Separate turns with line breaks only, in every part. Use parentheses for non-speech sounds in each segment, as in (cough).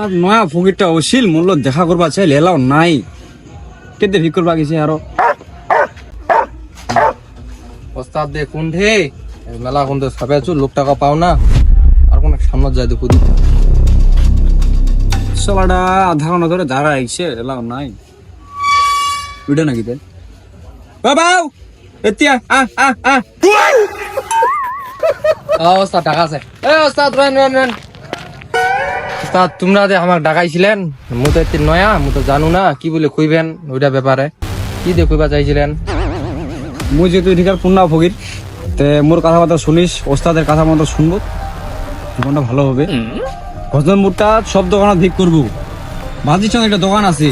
আর নয়া ফকিরটা অশীল মূল্য দেখা করবা চাইলে এলাও নাই। কেতে ভিক করবা গেছে আরও?
ওস্তাদ দে কুণ্ঠে মেলা কুণ্ঠে সবে আছো, লোক টাকা পাও না। আর কোন সামনে যায় দেখো দি
সবাটা আধা ঘণ্টা ধরে দাঁড়া আইছে, এলাও নাই। উঠে নাকি তে বাবাও এতিয়া আ আ আ
ওস্তাদ, টাকা আছে। এ, ওস্তাদ রেন রেন রেন ওস্তাদ তোমরা যে আমাকে ডাকাইছিলেন মু তো এতে নয়া মু তো জানু না কি বলে কইবেন ওইটা ব্যাপারে। কি দিয়ে কইবা চাইছিলেন?
মুই যেহেতু এদিকার পূর্ণা ফকির তে মোর কথাবার্তা শুনিস ওস্তাদের কথা মতো শুনব। জীবনটা ভালো হবে। গজনপুরটা সব দোকানত ভিক করব। বাজির সঙ্গে একটা দোকান আছে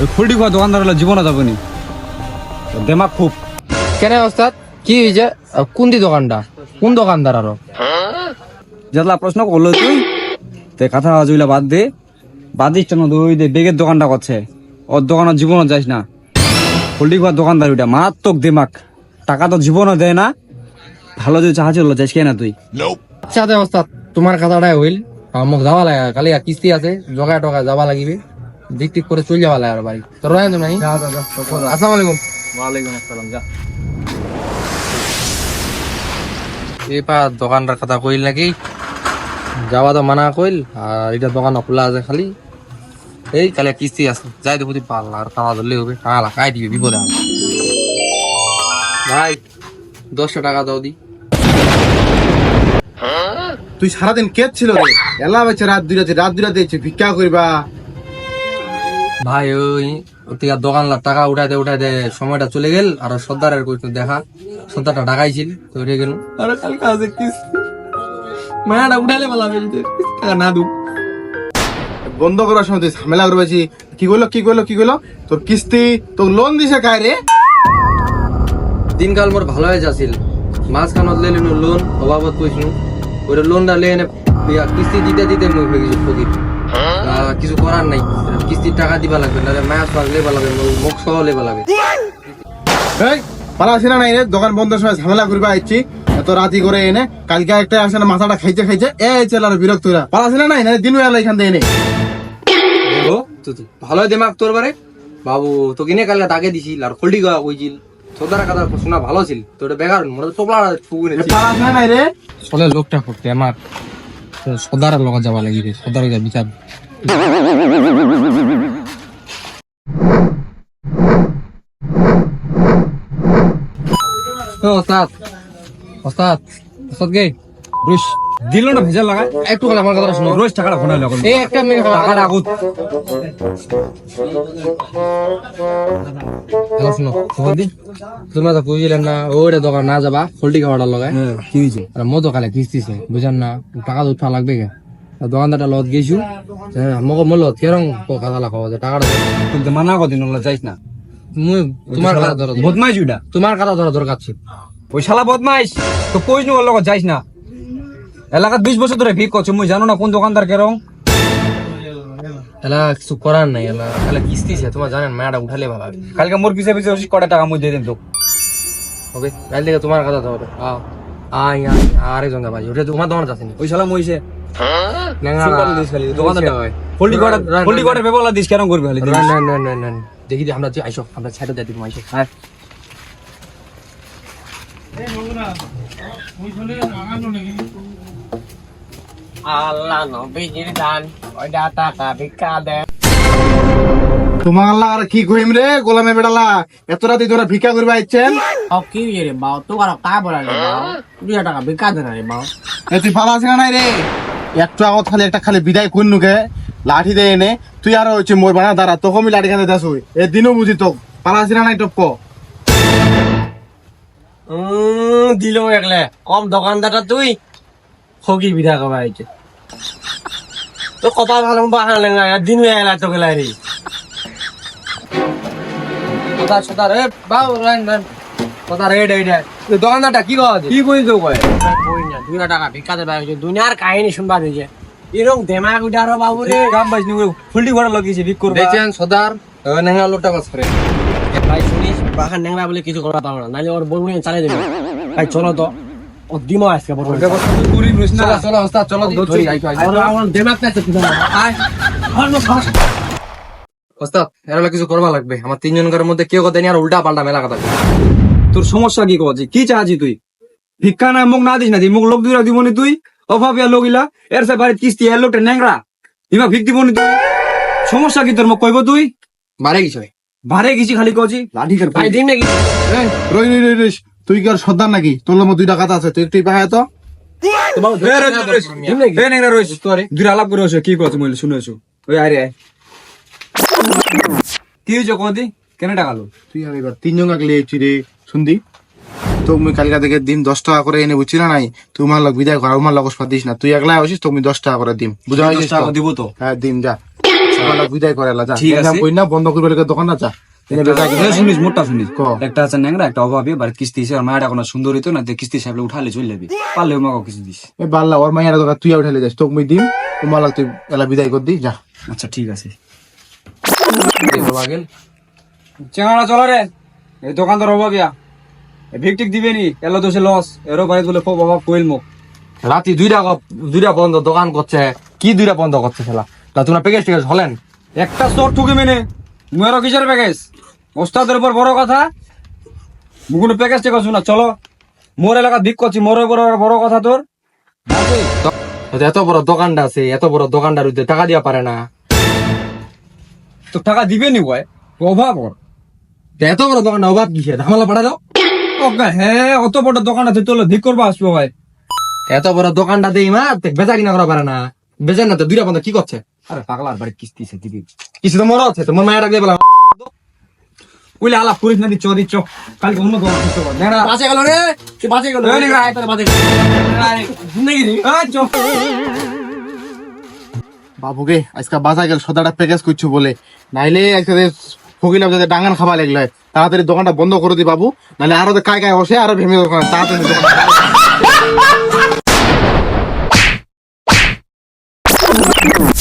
ওই খুলটি খাওয়া দোকানদার হলে জীবনে যাবনি দেমাক খুব।
কেন ওস্তাদ কি হয়েছে কোন দি দোকানটা? কোন দোকানদার আরও?
যেতলা প্রশ্ন করল তুই? তে কথা জুইলা বাদ দে। বাদিস কেন? ওই দে বেগের দোকানটা করছে। ওর দোকানের জীবনও যাইস না। হোল্ডিং খাওয়ার দোকানদার ওইটা। মারাত্মক দেমাক টাকা তো জীবনও দেয় না। ভালো যদি চাহা চলল যাইস কে না তুই
আচ্ছা দে ওস্তাদ তোমার কথাটাই হইল। মোক যাওয়া লাগে কালি কিস্তি আছে জগায় টগায় যাওয়া লাগিবে। দিক টিক করে চলে যাওয়া লাগে আর বাড়ি। তো রয়েন তুমি আসসালামু আলাইকুম।
ওয়ালাইকুম আসসালাম যা।
এই পা দোকানটার কথা কইল নাকি? যাওয়া তো মানা কইল আর এটা দোকান খোলা আছে খালি। এই কালে কিস্তি আছে যাই দেখো তুই পাল্লা আর টাকা ধরলে হবে কালা কাই দিবে বিপদে ভাই দশটা টাকা দাও দি।
তুই সারাদিন কে ছিল রে? এলা বেছে রাত দুই রাতে রাত দুই রাতে এসে ভিক্ষা করবা
ভাই ওই ওদিকে দোকান টাকা উঠাইতে উঠাইতে সময়টা চলে গেল আর সর্দারের কইতো দেখা সর্দারটা ঢাকাইছিল তো উঠে গেল। আর কালকে আছে কিস্তি। মায়াটা হবে যদি। টাকা না দু
বন্ধ করার সময় তুই ঝামেলা করবেছি কি করল কি করল কি করল? তোর কিস্তি তোর লোন দিছে কায় রে?
দিনকাল মোর ভালো হয়ে যাচ্ছিল। মাঝখানত লে লিনু লোন অভাবত কইছিনু ওইটা লোনটা লে এনে কিস্তি দিতে দিতে মুই হয়ে গেছি ফকির। আহ, কিছু করার নাই। কিস্তির টাকা দিবা লাগবে নাহলে মাছ মাছ লেবা লাগবে মুখ সহ লেবা লাগবে।
এই! পালা না নাই রে দোকান বন্ধের সময় ঝামেলা করবা আইছি। এত রাতি করে এনে কালকে একটা আসে না মাথাটা খাইছে খাইছে এ চেলার বিরক্ত হইরা। পালা না নাই না দিন এলা এখান থেকে এনে।
ও ভালোই দেমাক তোর বারে। বাবু তো কিনে কালকে তাকে দিছিল আর খোল্ডি গা কইছিল। সদার কথা শোনা ভালো ছিল তো ওটা বেকার মনে টোপলা ফুগুনে
পালা না নাই রে।
চলে লোকটা করতে আমার। সদারের লগত যাবা লাগিবে সদার বিচার। ওস্তাদ। ওস্তাদ ওস্তাদ গে
রুশ। দিল না ভেজা লাগা?
একটু খালি আমার কথা শুনো।
রোজ টাকাটা ফোন লাগল
এই একটা মেয়ে
টাকাটা আগুত।
হ্যালো শুনো খবর দি? তোমরা তো বুঝলেন না ওরে দোকান না যাবা হোল্ডি খাওয়াটা লগায়
কি হয়েছে
আর মতো কালে কিস্তিছে বুঝেন না টাকা তো উঠা লাগবে কে দোকানদারটা লত গেছু হ্যাঁ মগো মূল্য কেরং কথা লাগা টাকাটা।
মানা কদিন যাইস না।
তোমার কথা ধরো
বদমাইশ ওইটা?
তোমার কথা ধরো দরকার ছিল।
ওই শালা বদমাইশ? তো কইস নি ওর লগত যাইস না। এলাকাত বিশ বছর ধরে ভিক করছে মুই জানো না কোন দোকানদার কেরম।
এলা কিছু করার নাই এলা এলা কিস্তিছে তোমার জানেন মায়াটা উঠালে ভালো হবে।
কালকে মোর পিছে পিছে ওষুধ কটা টাকা মুই দিয়ে দিন তো
হবে কাল থেকে তোমার কথা ধরো। আও। আই আই আরে জঙ্গা ভাই ওটা তোমার দোকান আছে নি
ওই শালা মইছে দোকানদার ফোল্ডি কোয়ার্টার ফোল্ডি কোয়ার্টার বেবলা দিস কেরম করবি খালি
রান রান রান রান দেখি আমরা যে আইসো আমরা ছাইটা দিয়ে দিব আইসো।
হ্যাঁ।
আল্লাহ নবীজির দান ওইটা টাকা ভিক্ষা দেন।
তোমার আল্লাহ আর কি কইম রে গোলামে বেড়ালা? এত রাতে তোরা ভিক্ষা করবা আইছেন
ও কি হইছে রে বাও তো আর কা বলা রে বাও। দুই টাকা ভিক্ষা দেন রে বাও।
এ তুই পালা আছে না রে? একটু আগত খালি একটা খালি বিদায় করনুকে লাঠি দে এনে তুই আর হচ্ছে মোর বানা দাঁড়া তোকে আমি লাঠি খাতে দাস এ দিনও বুঝি তো পালা আছে না নাই টপ
দিল একলে। কম দোকানদারটা তুই? ফকি বিধা কবা আইছে। তো কপাল ভালো বাহান লেঙ্গা দিন তো গেলা রে
কথা সদা রে বাউ রান রান কথা রে ডে ডে দোকানদারটা কি কথা
কি কইছ কয়?
কই না দুই টাকা ভিক্ষা দেবা আইছে দুনিয়ার কাহিনী শুনবা দিছে এরকম দেমাগ উঠারো বাবু রে
কাম বাইস নি ফোল্ডি কোয়ার্টার লাগিয়েছে ভিক করবা
দেখছেন সদার নেঙ্গা লোকটা কথা রে
ভাই শুনিস বলে কিছু করা পাবো না নাহলে ওর বলব চালিয়ে দেবে। ভাই চলো তো ও দিমো আজকে বড়
চলো চলো ধরি
আমার
আয় ওস্তাদ এর কিছু করবা লাগবে। আমার তিনজনকার মধ্যে কেউ কথা নেই আর উল্টা পাল্টা মেলা কথা
তোর সমস্যা কি করছি কি চাচ্ছি তুই? ভিক্ষা না মুখ না দিস না দি মুখ লোক দুইরা দিব নি তুই? অভাবিয়া লোকইলা এর সে বাড়িতে কিস্তি এর লোকটা ন্যাংরা। ইমা ভিক দিব নি তুই। সমস্যা কি তোর মুখ কইব তুই?
বারে কিছু
ভারে গেছি খালি কছি লাঠি কার
ভাই দিন নাকি?
এই, রই রই রই তুই কি আর সর্দার নাকি? তোর লম্বা দুই টাকা আছে তুই একটু পাহায় তো।
দুই আলাপ করে হচ্ছে কি করছ মহিলা শুনেছো ওই আরে আয়। কি হয়েছে কদি কেন টাকালো
তুই এবার তিনজন আগলে এইছি রে শুনদি। তো মুই কালকা থেকে দিন দশ টাকা করে এনে বুঝছি না নাই? তুই আমার লোক বিদায় কর আমার লোক দিস না। তুই একলা আসিস তুমি দশ টাকা করে দিম। বুঝা হয়েছিস?
দিব তো।
হ্যাঁ দিম যা। আমার লোক বিদায় করে যা।
ঠিক আছে।
কই না বন্ধ করবে লেগে দোকান না যা
শুনিস মোটা শুনিস একটা আছে ন্যাংরা একটা অভাবী বাড়িতে কিস্তি হিসেবে আর মায়েরা কোনো সুন্দর হইতো না কিস্তি উঠালে চলে যাবি। পারলে মাকে কিছু দিস
এ বাল্লা ওর মাইয়ার দোকান তুই উঠালে যাস তোকে মুই দিম তোমার লোক তুই এলা বিদায় কর দি যা।
আচ্ছা ঠিক আছে।
গেল।
চেঙ্গাড়া চলো রে এই অভাবিয়া ভিকটিক দিবে নি এলো দোষে লস এরও বাড়িতে বলে খুব অভাব কইল মুখ
রাতি দুইটা দুইটা বন্ধ দোকান করছে কি দুইটা বন্ধ করছে খেলা? না তোমরা প্যাকেজ টেকেজ হলেন?
একটা চোর ঠুকে মেনে মুয়েরও কিসের প্যাকেজ ওস্তাদের উপর বড় কথা? মুগুলো প্যাকেজ টেকা শোনা চলো। মোর এলাকা দিক করছি মোর উপর বড় কথা তোর
তো এত বড় দোকানটা আছে এত বড় দোকানটার উদ্যোগ টাকা দিয়া পারে না।
তো টাকা দিবে নি ভাই অভাব ওর
এত বড় দোকানটা অভাব কিসে? ধামালা দাও।
হ্যাঁ অত বড় দোকান আছে তোলে ভিক করবা আসব ভাই।
এত বড় দোকানটা দেই মা বেচা কিনা করা পারে না। বেচেন না তো দুইটা বন্ধ কি করছে?
আরে পাগলার বাড়ি কিস্তি সে দিবি।
কিছু তো মরা আছে তোমার মায়ের আগে বলা
কইলে আলাপ করিস না কালকে অন্য দোকান
বাঁচে গেল রে বাঁচে গেল। বাঁচে গেল।
বাবুকে আজকে বাজা গেল সদাটা প্যাকেজ করছ বলে। নাইলে আজকে ফকিলাম যাতে ডাঙ্গান খাবার লাগলে, তাড়াতাড়ি দোকানটা বন্ধ করে দি বাবু। নাহলে আরও কায় কায় বসে, আরও ভেমে দোকান, তাড়াতাড়ি দোকান। (laughs)